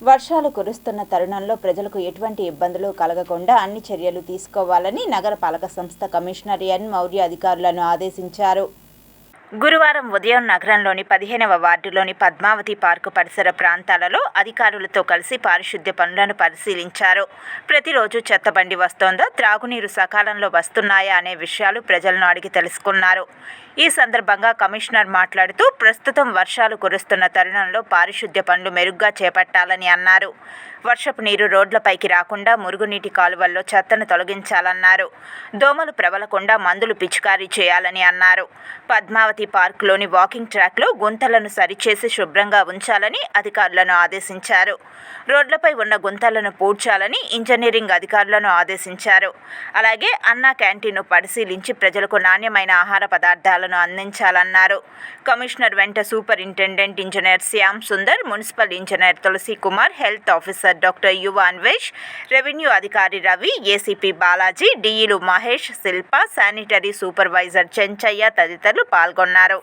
వర్షాలు కురుస్తున్న తరుణంలో ప్రజలకు ఎటువంటి ఇబ్బందులు కలగకుండా అన్ని చర్యలు తీసుకోవాలని నగరపాలక సంస్థ కమిషనర్ ఎన్ మౌర్య అధికారులను ఆదేశించారు. గురువారం ఉదయం నగరంలోని పదిహేనవ వార్డులోని పద్మావతి పార్కు పరిసర ప్రాంతాలలో అధికారులతో కలిసి పారిశుద్ధ్య పనులను పరిశీలించారు. ప్రతిరోజు చెత్తబండి వస్తోందా త్రాగునీరు సకాలంలో వస్తున్నాయా అనే విషయాలు ప్రజలను అడిగి తెలుసుకున్నారు. ఈ సందర్భంగా కమిషనర్ మాట్లాడుతూ ప్రస్తుతం వర్షాలు కురుస్తున్న తరుణంలో పారిశుద్ధ్య పనులు మెరుగ్గా చేపట్టాలని అన్నారు. వర్షపు నీరు రోడ్లపైకి రాకుండా మురుగునీటి కాలువల్లో చెత్తను తొలగించాలన్నారు. దోమలు ప్రబలకుండా మందులు పిచికారీ చేయాలని అన్నారు. పద్మావతి పార్కులోని వాకింగ్ ట్రాక్లో గుంతలను సరిచేసి శుభ్రంగా ఉంచాలని అధికారులను ఆదేశించారు. రోడ్లపై ఉన్న గుంతలను పూడ్చాలని ఇంజనీరింగ్ అధికారులను ఆదేశించారు. అలాగే అన్నా క్యాంటీన్ను పరిశీలించి ప్రజలకు నాణ్యమైన ఆహార పదార్థాలను అందించాలన్నారు. కమిషనర్ వెంట superintendent engineer Shyam Sundar municipal engineer Tulasi Kumar health officer doctor Yuva Anvesh revenue అధికారి రవి ఏసీపీ బాలాజీ డిఈలు మహేష్ శిల్ప శానిటరీ సూపర్వైజర్ చెంచయ్య తదితరులు పాల్గొన్నారు.